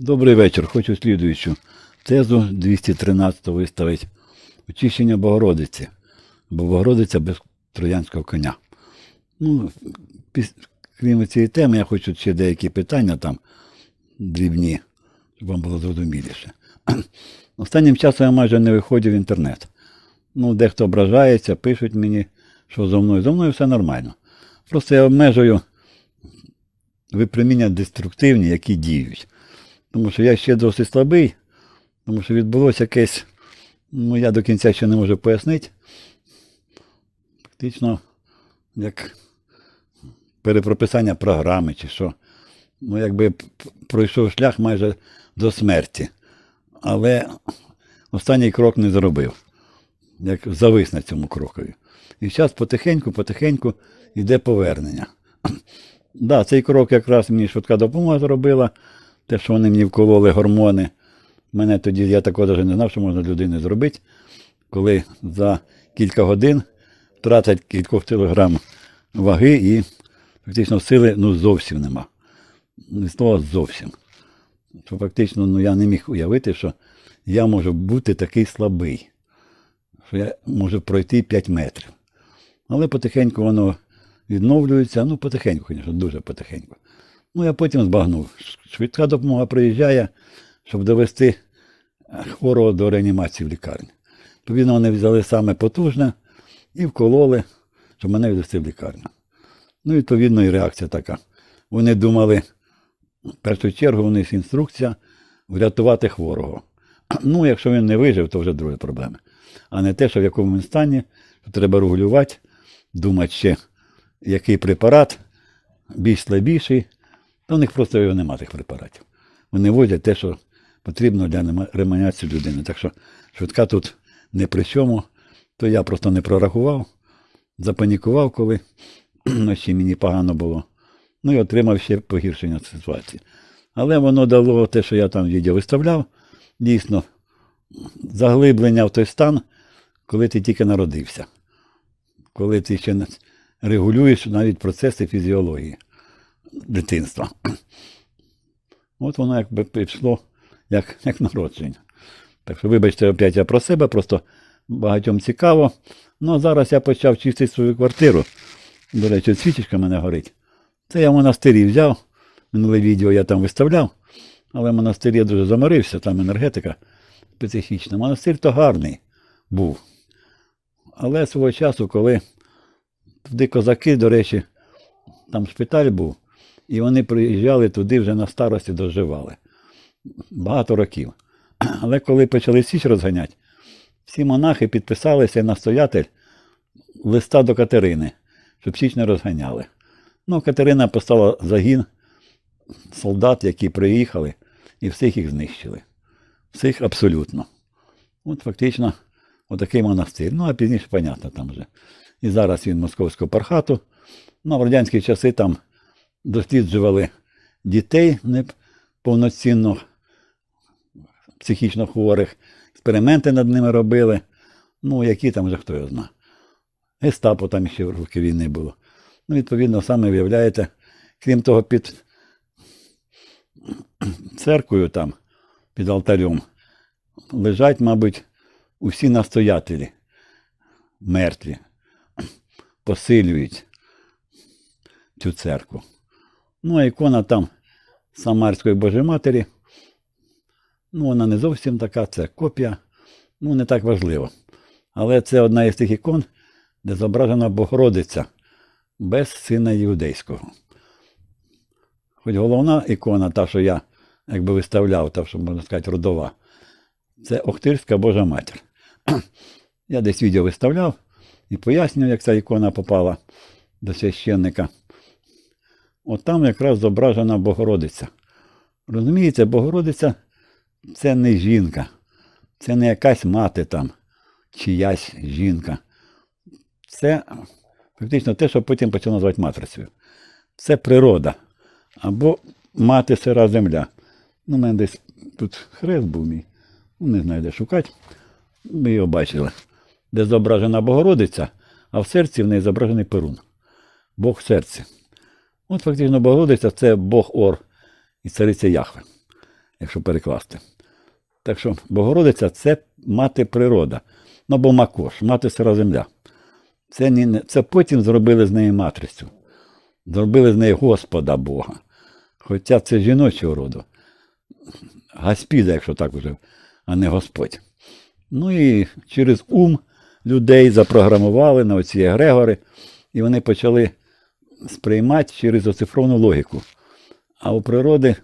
Добрий вечір. Хочу слідуючу тезу 213 виставити. Очищення Богородиці. Бо Богородиця без троянського коня. Ну, піс- крім цієї теми, я хочу ще деякі питання там дрібні, щоб вам було зрозуміліше. Останнім часом я майже не виходжу в інтернет. Ну, дехто ображається, пишуть мені, що зо мною. Зо мною все нормально. Просто я обмежую випроміння деструктивні, які діють. Тому що я ще досить слабий, тому що відбулося якесь, ну я до кінця ще не можу пояснити. Фактично, як перепрописання програми чи що. Ну, якби пройшов шлях майже до смерті. Але останній крок не зробив. Як завис на цьому крокові. І зараз потихеньку, потихеньку йде повернення. Да, цей крок якраз мені швидка допомога зробила. Те, що вони мені вкололи гормони. Мене тоді, я навіть не знав, що можна людини зробити, коли за кілька годин втратить кількох кілограм ваги і фактично сили ну, зовсім нема. Не слова зовсім. Що фактично ну, я не міг уявити, що я можу бути такий слабий, що я можу пройти 5 метрів. Але потихеньку воно відновлюється, ну потихеньку, звісно, дуже потихеньку. Ну, я потім збагнув. Швидка допомога приїжджає, щоб довести хворого до реанімації в лікарні. Відповідно, вони взяли саме потужне і вкололи, щоб мене відвести в лікарню. Ну, відповідно, і реакція така. Вони думали, в першу чергу, у них інструкція врятувати хворого. Ну, якщо він не вижив, то вже другі проблеми. А не те, що в якому він стані, що треба регулювати, думати ще, який препарат більш слабіший, то в них просто його нема тих препаратів. Вони возять те, що потрібно для реанімації людини. Так що швидка тут не при чому, то я просто не прорахував, запанікував, коли вночі мені погано було. Ну і отримав ще погіршення ситуації. Але воно дало те, що я там відео виставляв, дійсно, заглиблення в той стан, коли ти тільки народився, коли ти ще регулюєш навіть процеси фізіології дитинства. От воно якби пішло як, як народження. Так що, вибачте, опять я про себе, просто багатьом цікаво. Ну, а зараз я почав чистити свою квартиру. До речі, свічечка мене горить. Це я в монастирі взяв. Минуле відео я там виставляв, але в монастирі я дуже заморився, там енергетика специфічна. Монастир то гарний був. Але свого часу, коли туди козаки, до речі, там шпиталь був, і вони приїжджали туди вже на старості доживали. Багато років. Але коли почали січ розганяти, всі монахи підписалися і настоятель листа до Катерини, щоб січ не розганяли. Ну, Катерина послала загін солдат, які приїхали, і всіх їх знищили. Всіх абсолютно. От фактично отакий монастир. Ну, а пізніше, понятно, там вже. І зараз він московського пархату. Ну, а в радянські часи там досліджували дітей не повноцінно психічно хворих, експерименти над ними робили. Ну, які там вже хто його знає. Гестапо там ще в роки війни було. Ну, відповідно, саме виявляєте, крім того, під церквою там, під алтарем, лежать, мабуть, усі настоятелі мертві, посилюють цю церкву. Ну, а ікона там Самарської Божої Матері. Ну, вона не зовсім така, це копія. Ну, не так важливо. Але це одна із тих ікон, де зображена Богородиця без сина іудейського. Хоч головна ікона, та, що я якби виставляв, та, що можна сказати, родова, це Охтирська Божа Матір. Я десь відео виставляв і пояснював, як ця ікона попала до священника. От там якраз зображена Богородиця. Розумієте, Богородиця це не жінка, це не якась мати там, чиясь жінка. Це фактично те, що потім почали називати матрицею. Це природа. Або мати сира земля. Ну, у мене десь тут хрест був мій. Ну, не знаю, де шукати. Ми його бачили. Де зображена Богородиця, а в серці в неї зображений Перун. Бог в серці. От фактично Богородиця це Бог Ор і цариця Яхве. якщо перекласти. Так що Богородиця це мати природа. Ну або Макош, мати сира земля. Це, не, це потім зробили з неї матрицю. Зробили з неї Господа Бога. Хоча це жіночого роду. Гаспіда, якщо так уже, а не Господь. Ну і через ум людей запрограмували на оці егрегори, і вони почали сприймати через оцифровну логіку. А у природи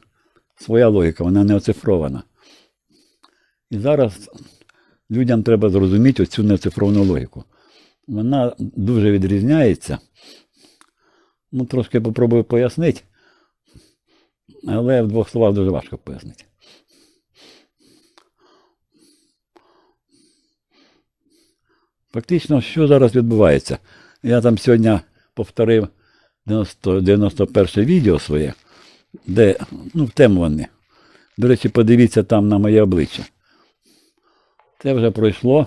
своя логіка, вона не оцифрована. І зараз людям треба зрозуміти оцю неоцифровну логіку. Вона дуже відрізняється. Ну, трошки попробую пояснити, але в двох словах дуже важко пояснити. Фактично, що зараз відбувається? Я там сьогодні повторив 90, 91 відео своє, де, ну, втемувані. До речі, подивіться там на моє обличчя. Це вже пройшло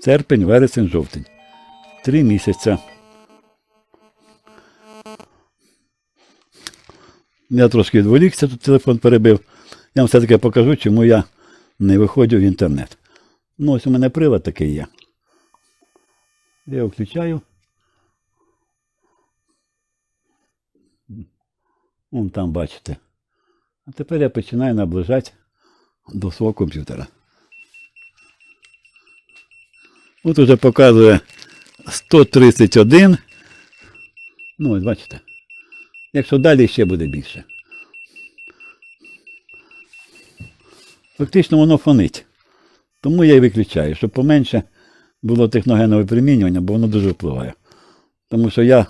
серпень, вересень, жовтень. Три місяці. Я трошки відволікся, тут телефон перебив. Я вам все-таки покажу, чому я не виходжу в інтернет. Ну, ось у мене прилад такий є. Я його включаю. Вон там бачите. А тепер я починаю наближати до свого комп'ютера. От уже показує 131. Ну, ось бачите. Якщо далі ще буде більше. Фактично воно фонить. Тому я і виключаю, щоб поменше було техногенне випромінювання, бо воно дуже впливає. Тому що я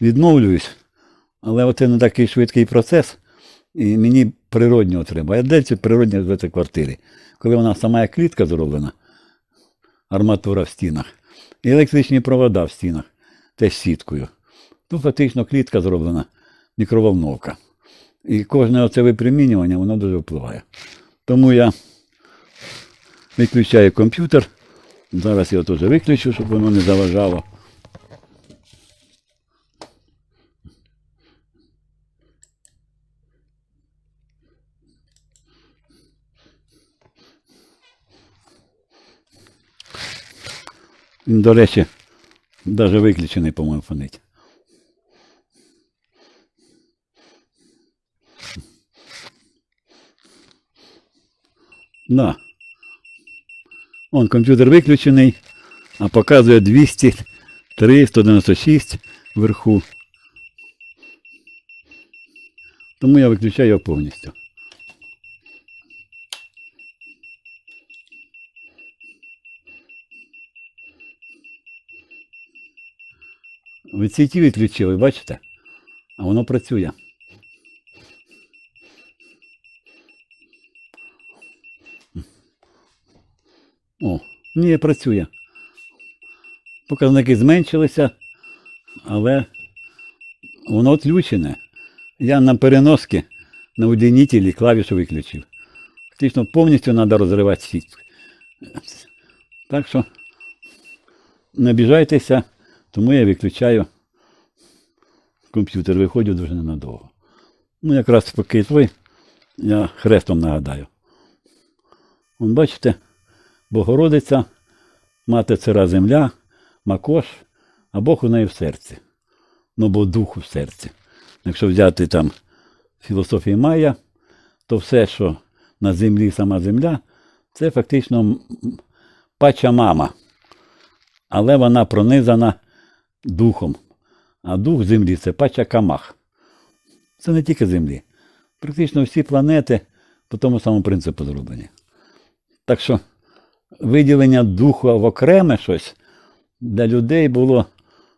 відновлююсь, але це не такий швидкий процес, і мені природнього треба. Я де ці природні в цій квартирі? Коли вона сама як клітка зроблена, арматура в стінах, і електричні провода в стінах, теж сіткою. Тут фактично клітка зроблена, мікроволновка. І кожне оце випромінювання, воно дуже впливає. Тому я виключаю комп'ютер. Зараз я теж виключу, щоб воно не заважало. До речі, навіть виключений, по-моєму, фонить. Да. Вон комп'ютер виключений, а показує 203, 196 вверху. Тому я виключаю його повністю. Ви ці відключили, бачите? А воно працює. О, ні, працює. Показники зменшилися, але воно відключене. Я на переноски на удінітелі клавішу виключив. Фактично повністю треба розривати сітку. Так що не обіжайтеся, тому я виключаю комп'ютер, виходжу дуже ненадовго. Ну, якраз поки той, я хрестом нагадаю. Вон бачите, Богородиця, мати цара земля, Макош, а Бог у неї в серці. Ну, бо дух у серці. Якщо взяти там філософію Майя, то все, що на землі сама земля, це фактично пача мама. Але вона пронизана духом. А дух землі це пача камах. Це не тільки землі. Практично всі планети по тому самому принципу зроблені. Так що виділення духу в окреме щось для людей було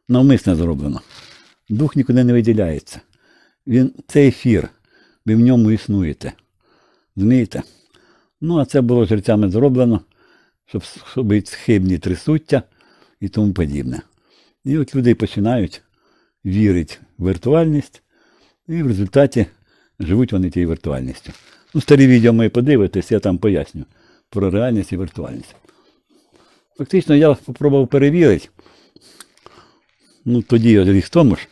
навмисне зроблено. Дух нікуди не виділяється. Він це ефір. Ви в ньому існуєте. Змієте? Ну, а це було жерцями зроблено, щоб зробити схибні трисуття і тому подібне. І от люди починають вірити в віртуальність, і в результаті живуть вони тією віртуальністю. Ну, старі відео ми подивитесь, я там поясню про реальність і віртуальність. Фактично, я спробував перевірити. Ну, тоді рік тому ж.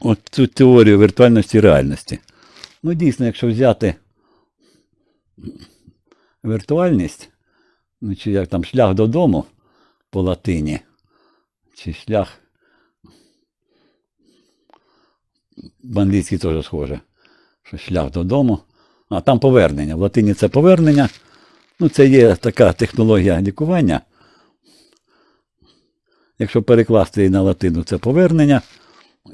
от цю теорію віртуальності і реальності. Ну, дійсно, якщо взяти віртуальність, ну, чи як там шлях додому по латині, чи шлях в англійській теж схоже, що шлях додому. А там повернення. В латині це повернення. Ну, це є така технологія лікування. Якщо перекласти її на латину, це повернення.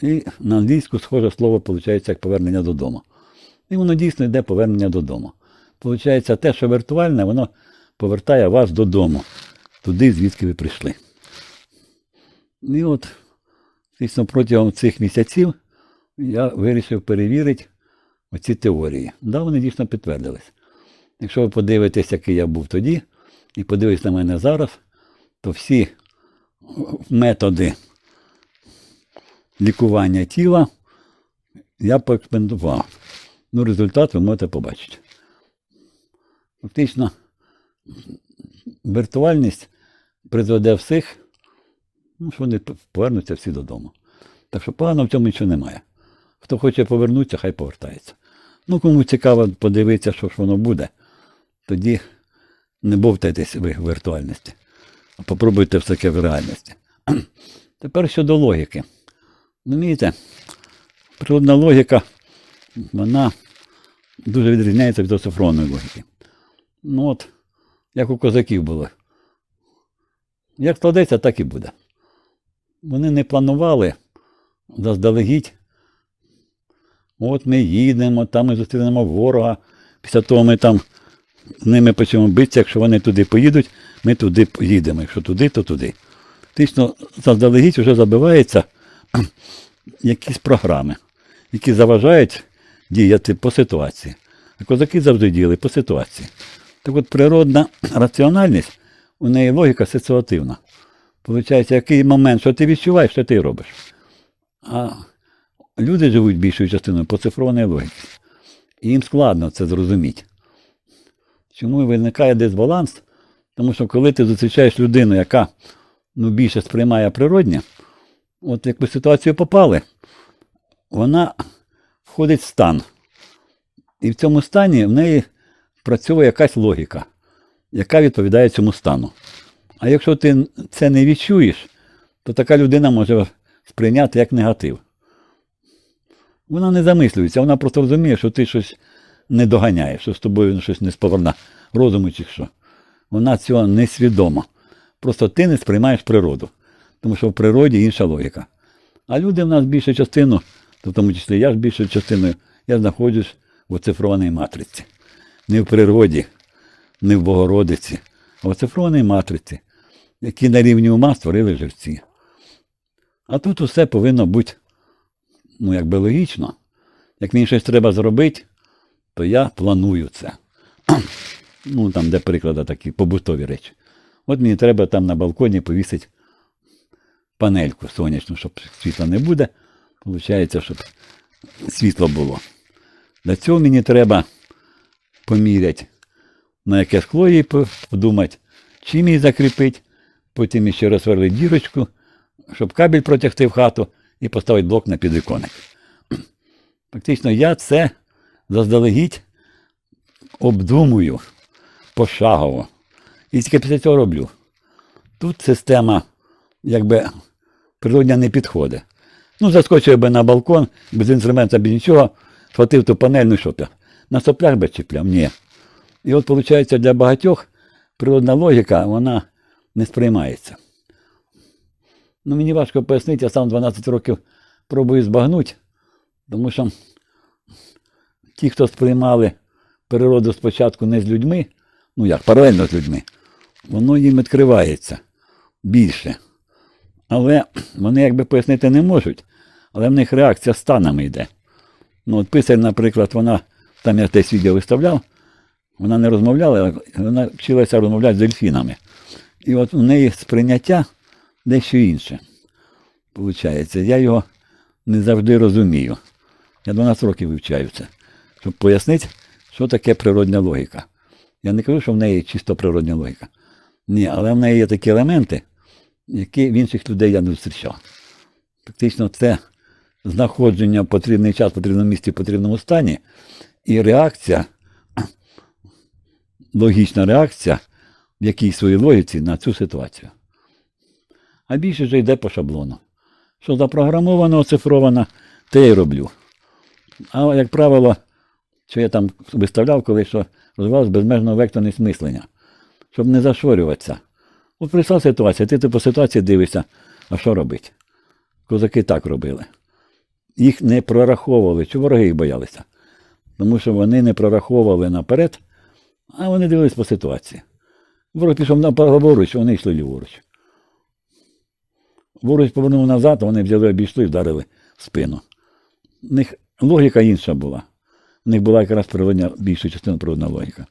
І на англійську схоже слово виходить як повернення додому. І воно дійсно йде повернення додому. Получається, те, що віртуальне, воно повертає вас додому, туди, звідки ви прийшли. І от, дійсно, протягом цих місяців я вирішив перевірити оці теорії. Да, вони дійсно підтвердились. Якщо ви подивитесь, який я був тоді, і подивитесь на мене зараз, то всі методи лікування тіла я поекспериментував. Ну, результат ви можете побачити. Фактично, віртуальність призведе всіх, ну, що вони повернуться всі додому. Так що погано в цьому нічого немає. Хто хоче повернутися, хай повертається. Ну, кому цікаво подивитися, що ж воно буде, тоді не бовтайтесь ви в віртуальності, а попробуйте все таки в реальності. Тепер щодо логіки. Розумієте, природна логіка, вона дуже відрізняється від оцифрованої логіки. Ну от, як у козаків було. Як складеться, так і буде. Вони не планували заздалегідь. От ми їдемо, там ми зустрінемо ворога. Після того ми там з ними почнемо битися, якщо вони туди поїдуть, ми туди поїдемо. Якщо туди, то туди. Фактично, заздалегідь вже забиваються якісь програми, які заважають діяти по ситуації. А козаки завжди діяли по ситуації. Так от природна раціональність, у неї логіка ситуативна. Получається, який момент, що ти відчуваєш, що ти робиш. А люди живуть більшою частиною по цифрованій логіці. І їм складно це зрозуміти. Чому виникає дисбаланс? Тому що коли ти зустрічаєш людину, яка ну, більше сприймає природнє, от як ви в ситуацію попали, вона входить в стан. І в цьому стані в неї працює якась логіка, яка відповідає цьому стану. А якщо ти це не відчуєш, то така людина може сприйняти як негатив. Вона не замислюється, вона просто розуміє, що ти щось не доганяєш, що з тобою щось не споверна розуму чи що. Вона цього не свідома. Просто ти не сприймаєш природу, тому що в природі інша логіка. А люди в нас більшу частину, то в тому числі я ж більшою частиною, я знаходжусь в оцифрованій матриці. Не в природі, не в Богородиці, а в оцифрованій матриці, які на рівні ума створили жерці. А тут усе повинно бути, ну, якби логічно. Як мені щось треба зробити, то я планую це. Ну, там, де приклади такі побутові речі. От мені треба там на балконі повісити панельку сонячну, щоб світла не буде. Получається, щоб світло було. Для цього мені треба поміряти, на яке скло її подумати, чим її закріпити, потім ще розсверлити дірочку, щоб кабель протягти в хату і поставити блок на підвіконник. Фактично, я це заздалегідь обдумую пошагово. І тільки після цього роблю. Тут система, якби природня не підходить. Ну, заскочив би на балкон, без інструмента, без нічого, схватив ту панель, ну що на соплях би чіпляв? Ні. І от, виходить, для багатьох природна логіка, вона не сприймається. Ну, мені важко пояснити, я сам 12 років пробую збагнути, тому що ті, хто сприймали природу спочатку не з людьми, ну як, паралельно з людьми, воно їм відкривається більше. Але вони якби пояснити не можуть, але в них реакція станами йде. Ну, от писар, наприклад, вона, там я десь відео виставляв, вона не розмовляла, вона вчилася розмовляти з дельфінами. І от у неї сприйняття дещо інше. Получається, я його не завжди розумію. Я 12 років вивчаю це, щоб пояснити, що таке природня логіка. Я не кажу, що в неї чисто природня логіка. Ні, але в неї є такі елементи, які в інших людей я не зустрічав. Фактично, це знаходження в потрібний час, в потрібному місці, в потрібному стані, і реакція, логічна реакція в якійсь своїй логіці на цю ситуацію. А більше вже йде по шаблону. Що запрограмовано, оцифровано, те я й роблю. А як правило, що я там виставляв, коли що розвивалось безмежно векторність мислення, щоб не зашорюватися. От прийшла ситуація, ти, ти по ситуації дивишся, а що робити? Козаки так робили. Їх не прораховували, чи вороги їх боялися. Тому що вони не прораховували наперед, а вони дивились по ситуації. Ворог пішов на праворуч, вони йшли ліворуч. Ворог повернув назад, вони взяли, обійшли і вдарили в спину. У них логіка інша була. У них була якраз природня, більша частина природна логіка,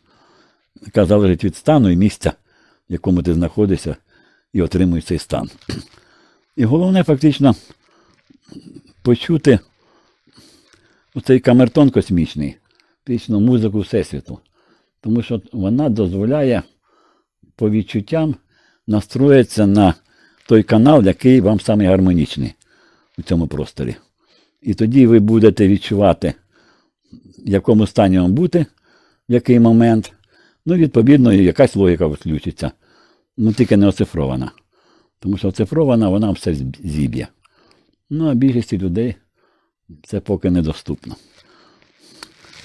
яка залежить від стану і місця, в якому ти знаходишся, і отримуєш цей стан. І головне фактично почути оцей камертон космічний, фактично музику Всесвіту. Тому що вона дозволяє по відчуттям настроїтися на той канал, який вам самий гармонічний у цьому просторі. І тоді ви будете відчувати, в якому стані вам бути, в який момент. Ну, відповідно, якась логіка включиться. Ну, тільки не оцифрована. Тому що оцифрована, вона все зіб'є. Ну, а більшості людей це поки недоступно.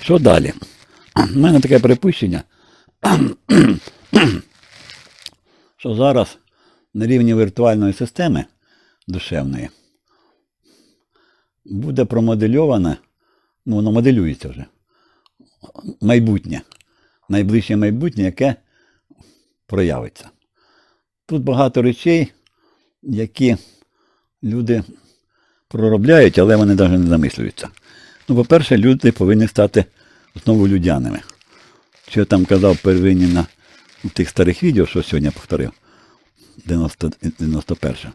Що далі? У мене таке припущення, що зараз на рівні віртуальної системи душевної буде промодельоване, ну воно моделюється вже, майбутнє, найближче майбутнє, яке проявиться. Тут багато речей, які люди проробляють, але вони навіть не замислюються. Ну, по-перше, люди повинні стати знову людяними. Що я там казав первинні на тих старих відео, що сьогодні повторив, 90, 91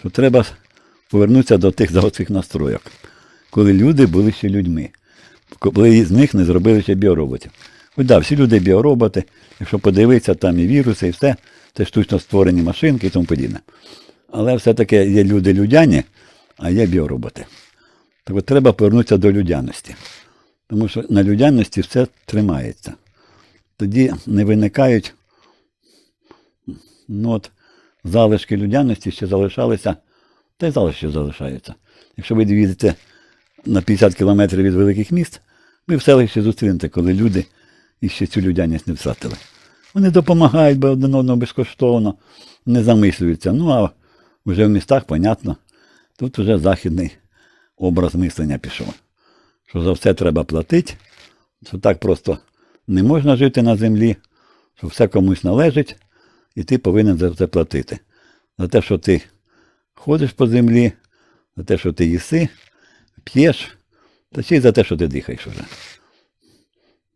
що треба повернутися до тих заводських настроїк, коли люди були ще людьми, коли з них не зробили ще біороботів. Ось да, всі люди біороботи, якщо подивитися, там і віруси, і все, це штучно створені машинки і тому подібне. Але все-таки є люди людяні, а є біороботи. Так от треба повернутися до людяності. Тому що на людяності все тримається. Тоді не виникають ну от, залишки людяності, що залишалися, та й залишки залишаються. Якщо ви їдете на 50 кілометрів від великих міст, ви в селищі зустрінете, коли люди іще цю людяність не втратили. Вони допомагають один одному безкоштовно, не замислюються. Ну, а вже в містах, понятно, тут вже західний образ мислення пішов. Що за все треба платити, що так просто не можна жити на землі, що все комусь належить, і ти повинен за це платити. За те, що ти ходиш по землі, за те, що ти їси, п'єш, та ще й за те, що ти дихаєш вже.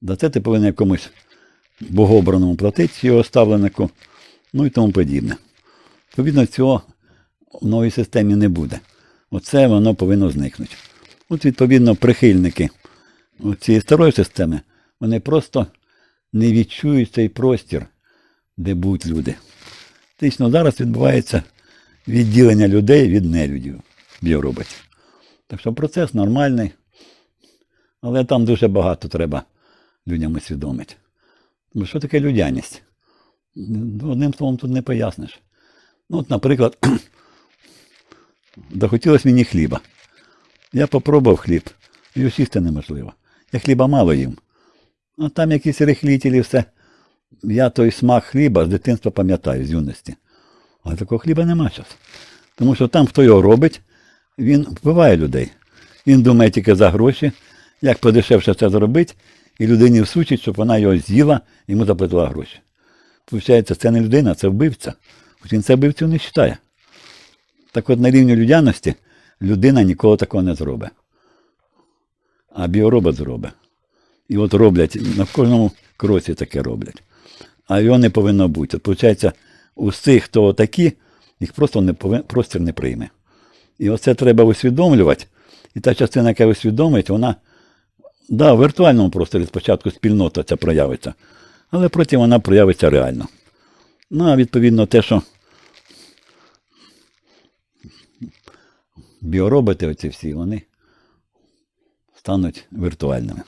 За це ти повинен комусь богообраному платити, його ставленику, ну і тому подібне. Відповідно, цього в новій системі не буде. Оце воно повинно зникнути. От, відповідно, прихильники цієї старої системи, вони просто не відчують цей простір, де будуть люди. Фактично зараз відбувається відділення людей від нелюдів, біороботів. Так що процес нормальний, але там дуже багато треба людям усвідомити. Бо що таке людяність? Ну, Одним словом тут не поясниш. Ну, от, наприклад, захотілося мені хліба. Я попробував хліб, його сісти неможливо. Я хліба мало їм. А там якісь рихлітелі, все. Я той смак хліба з дитинства пам'ятаю, з юності. Але такого хліба нема зараз. Тому що там, хто його робить, він вбиває людей. Він думає тільки за гроші, як подешевше це зробити, і людині всучить, щоб вона його з'їла йому заплатила гроші. Получається, це не людина, це вбивця. Хоч він це вбивцю не вважає. Так от на рівні людяності людина ніколи такого не зробить. А біоробот зробить. І от роблять, на кожному кроці таке роблять. А його не повинно бути. От, виходить, у цих, хто такі, їх просто не повин, простір не прийме. І оце треба усвідомлювати. І та частина, яка усвідомить, вона, да, в віртуальному просторі спочатку спільнота ця проявиться, але потім вона проявиться реально. Ну, а відповідно те, що біороботи оці всі, вони стануть віртуальними.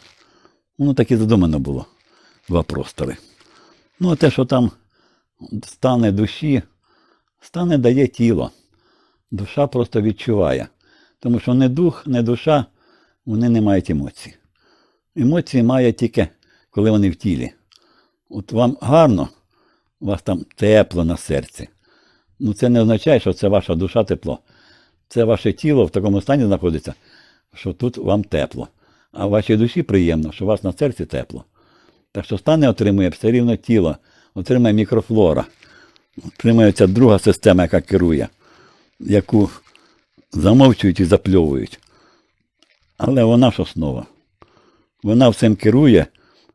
Воно так і задумано було. Два простори. Ну, а те, що там стане душі, стане дає тіло. Душа просто відчуває. Тому що не дух, не душа, вони не мають емоцій. Емоції має тільки, коли вони в тілі. От вам гарно, у вас там тепло на серці. Ну, це не означає, що це ваша душа тепло. Це ваше тіло в такому стані знаходиться, що тут вам тепло. А вашій душі приємно, що у вас на серці тепло. Так що стане отримує все рівно тіло, отримує мікрофлора, отримує ця друга система, яка керує, яку замовчують і запльовують. Але вона ж основа. Вона всім керує,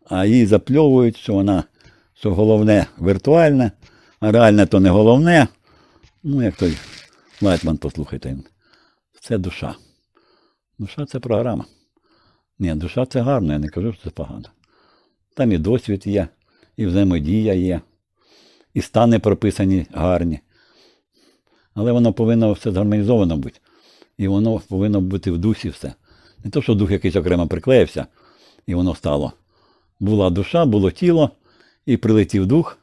а її запльовують, що вона, що головне віртуальне, а реальне то не головне. Ну, як той Лайтман, послухайте. Це душа. Душа це програма. Ні, душа це гарно, я не кажу, що це погано. Там і досвід є, і взаємодія є, і стани прописані гарні. Але воно повинно все згармонізовано бути. І воно повинно бути в дусі все. Не то, що дух якийсь окремо приклеївся, і воно стало. Була душа, було тіло, і прилетів дух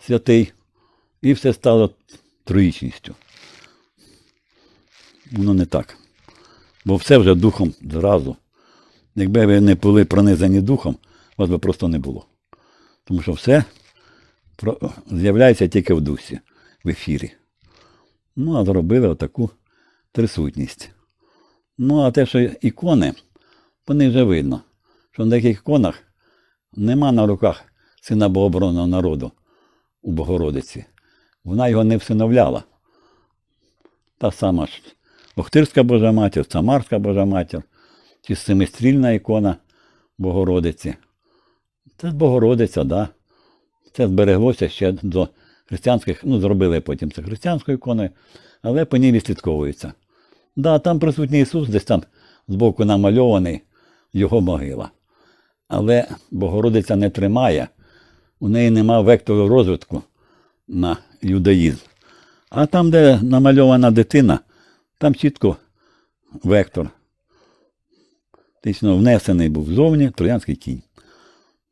святий, і все стало троїчністю. Воно не так. Бо все вже духом зразу. Якби ви не були пронизані духом, вас би просто не було. Тому що все з'являється тільки в дусі, в ефірі. Ну, а зробили отаку трисутність. Ну, а те, що ікони, вони вже видно, що на деяких іконах нема на руках сина Богоборонного народу у Богородиці. Вона його не всиновляла. Та сама ж Охтирська Божа Матір, Самарська Божа Матір, чи семистрільна ікона Богородиці. Це Богородиця, так. Да. Це збереглося ще до християнських, ну, зробили потім це християнською іконою, але по ній відслідковується. Да, там присутній Ісус, десь там збоку намальований його могила. Але Богородиця не тримає, у неї нема вектору розвитку на юдаїзм. А там, де намальована дитина, там чітко вектор. Тично внесений був зовні троянський кінь.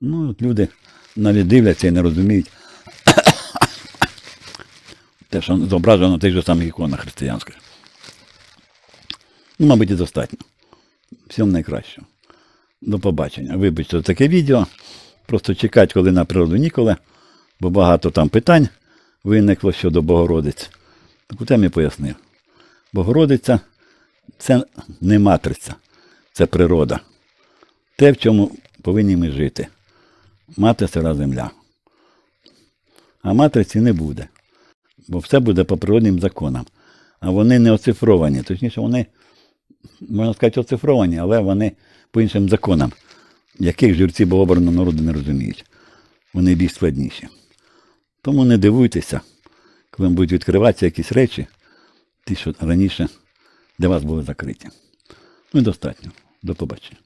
Ну, от люди навіть дивляться і не розуміють те, що зображено на тих же самих іконах християнських. Ну, мабуть, і достатньо. Всім найкращого. До побачення. Вибачте за таке відео. Просто чекати, коли на природу ніколи, бо багато там питань виникло щодо Богородиць. Таку тему я пояснив. Богородиця це не матриця, це природа. Те, в чому повинні ми жити. Мати сира земля. А матриці не буде. Бо все буде по природним законам. А вони не оцифровані. Точніше, вони, можна сказати, оцифровані, але вони по іншим законам, яких журці богобраного народу не розуміють. Вони більш складніші. Тому не дивуйтеся, коли будуть відкриватися якісь речі, ті, що раніше для вас були закриті. Ну і достатньо. До побачення.